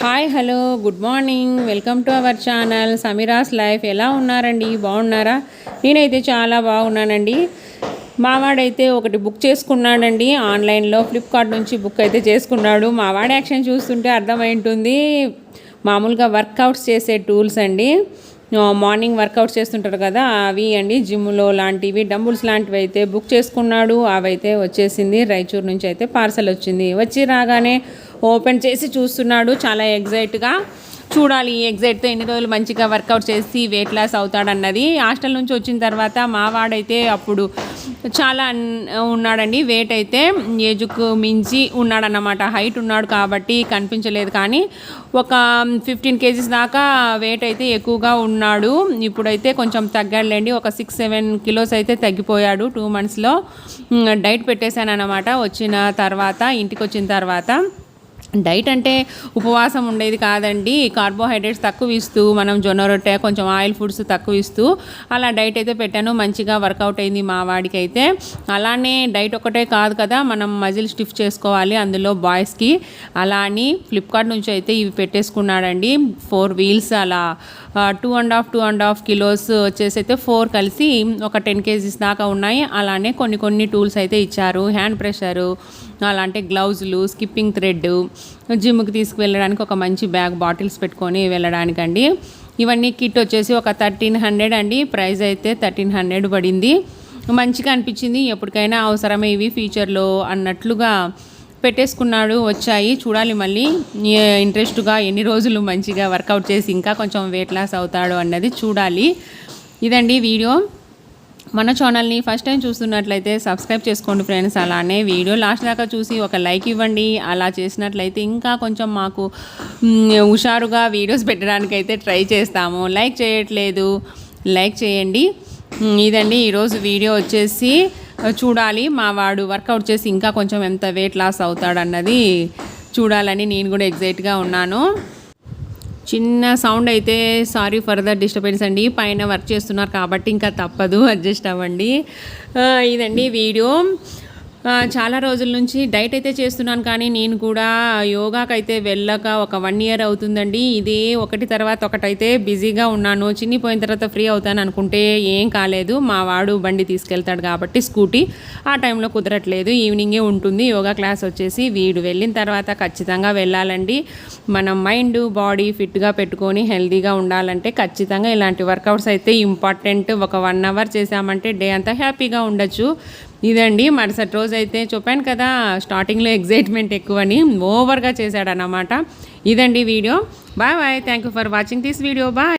Hi hello good morning welcome to our channel Sameera's life ఎలా ఉన్నారండి? బాగున్నారా? నేనైతే చాలా బాగున్నానండి. మావాడైతే ఒకటి బుక్ చేసుకున్నాడండి. ఆన్లైన్లో ఫ్లిప్కార్ట్ నుంచి బుక్ అయితే చేసుకున్నాడు. మావాడి యాక్షన్ చూస్తుంటే అర్థమైంటుంది. మామూలుగా వర్కౌట్స్ చేసే టూల్స్ అండి. మార్నింగ్ వర్కౌట్స్ చేస్తుంటారు కదా అవి అండి జిమ్లో లాంటివి డంబుల్స్ లాంటివి అయితే బుక్ చేసుకున్నాడు అవైతే వచ్చేసింది రాయచూర్ నుంచి అయితే పార్సల్ వచ్చింది. వచ్చి రాగానే ఓపెన్ చేసి చూస్తున్నాడు చాలా ఎగ్జైట్గా చూడాలి ఈ ఎగ్జైట్తో ఎన్ని రోజులు మంచిగా వర్కౌట్ చేసి వెయిట్ లాస్ అవుతాడన్నది. హాస్టల్ నుంచి వచ్చిన తర్వాత మా వాడైతే అప్పుడు చాలా ఉన్నాడండి. వెయిట్ అయితే ఏజుకు మించి ఉన్నాడన్నమాట. హైట్ ఉన్నాడు కాబట్టి కనిపించలేదు. కానీ ఒక ఫిఫ్టీన్ కేజీస్ దాకా వెయిట్ అయితే ఎక్కువగా ఉన్నాడు. ఇప్పుడైతే కొంచెం తగ్గాడులేండి. ఒక సిక్స్ సెవెన్ కిలోస్ అయితే తగ్గిపోయాడు. టూ మంత్స్లో డైట్ పెట్టేశాను అనమాట వచ్చిన తర్వాత ఇంటికి వచ్చిన తర్వాత. డైట్ అంటే ఉపవాసం ఉండేది కాదండి. కార్బోహైడ్రేట్స్ తక్కువ ఇస్తూ మనం జొన్న రొట్టె కొంచెం ఆయిల్ ఫుడ్స్ తక్కువ ఇస్తూ అలా డైట్ అయితే పెట్టాను. మంచిగా వర్కౌట్ అయింది మా వాడికి అయితే అలానే డైట్ ఒకటే కాదు కదా మనం మజిల్ స్టిఫ్ చేసుకోవాలి అందులో బాయ్స్కి. అలా అని ఫ్లిప్కార్ట్ నుంచి అయితే ఇవి పెట్టేసుకున్నాడండి. ఫోర్ వీల్స్ అలా. Two and half two and half kilos వచ్చేసి అయితే ఫోర్ కలిసి ఒక టెన్ కేజీస్ దాకా ఉన్నాయి. అలానే కొన్ని కొన్ని టూల్స్ అయితే ఇచ్చారు. హ్యాండ్ ప్రెషరు అలాంటి గ్లౌజులు స్కిప్పింగ్ థ్రెడ్ జిమ్కి తీసుకువెళ్ళడానికి ఒక మంచి బ్యాగ్ బాటిల్స్ పెట్టుకొని వెళ్ళడానికండి. ఇవన్నీ కిట్ వచ్చేసి ఒక థర్టీన్ హండ్రెడ్ అండి. ప్రైస్ అయితే థర్టీన్ హండ్రెడ్ పడింది. మంచిగా అనిపించింది. ఎప్పటికైనా అవసరమే ఇవి ఫ్యూచర్లో అన్నట్లుగా పెట్టేసుకున్నాడు. వచ్చాయి. చూడాలి మళ్ళీ. ఇంట్రెస్ట్గా ఎన్ని రోజులు మంచిగా వర్కౌట్ చేసి ఇంకా కొంచెం వెయిట్ లాస్ అవుతాడు అన్నది చూడాలి. ఇదండి వీడియో. మన ఛానల్ని ఫస్ట్ టైం చూస్తున్నట్లయితే సబ్స్క్రైబ్ చేసుకోండి ఫ్రెండ్స్ అలానే వీడియో లాస్ట్ దాకా చూసి ఒక లైక్ ఇవ్వండి. అలా చేసినట్లయితే ఇంకా కొంచెం మాకు హుషారుగా వీడియోస్ పెట్టడానికి అయితే ట్రై చేస్తాము. లైక్ చేయట్లేదు. లైక్ చేయండి. ఇదండి ఈరోజు వీడియో వచ్చేసి చూడాలి. మా వాడు వర్కౌట్ చేసి ఇంకా కొంచెం ఎంత వెయిట్ లాస్ అవుతాడన్నది చూడాలని నేను కూడా ఎగ్జైట్గా ఉన్నాను. చిన్న సౌండ్ అయితే సారీ ఫర్ ద డిస్టర్బెన్స్ అండి. పైన వర్క్ చేస్తున్నారు కాబట్టి ఇంకా తప్పదు అడ్జస్ట్ అవ్వండి. ఇదండి వీడియో. చాలా రోజుల నుంచి డైట్ అయితే చేస్తున్నాను కానీ నేను కూడా యోగాకైతే వెళ్ళక ఒక వన్ ఇయర్ అవుతుందండి. ఇదే ఒకటి తర్వాత ఒకటైతే బిజీగా ఉన్నాను. చిన్నిపోయిన తర్వాత ఫ్రీ అవుతాను అనుకుంటే ఏం కాలేదు. మా వాడు బండి తీసుకెళ్తాడు కాబట్టి స్కూటీ. ఆ టైంలో కుదరట్లేదు. ఈవినింగే ఉంటుంది. యోగా క్లాస్ వచ్చేసి వీడు వెళ్ళిన తర్వాత ఖచ్చితంగా వెళ్ళాలండి. మనం మైండ్ బాడీ ఫిట్గా పెట్టుకొని హెల్తీగా ఉండాలంటే ఖచ్చితంగా ఇలాంటి వర్కౌట్స్ అయితే ఇంపార్టెంట్. ఒక వన్ అవర్ చేసామంటే డే అంతా హ్యాపీగా ఉండొచ్చు. ఇదండి మరుసటి రోజు అయితే చెప్పాను కదా స్టార్టింగ్లో ఎగ్జైట్మెంట్ ఎక్కువని ఓవర్గా చేశాడనమాట ఇదండి video. Bye bye. Thank you for watching this video. Bye.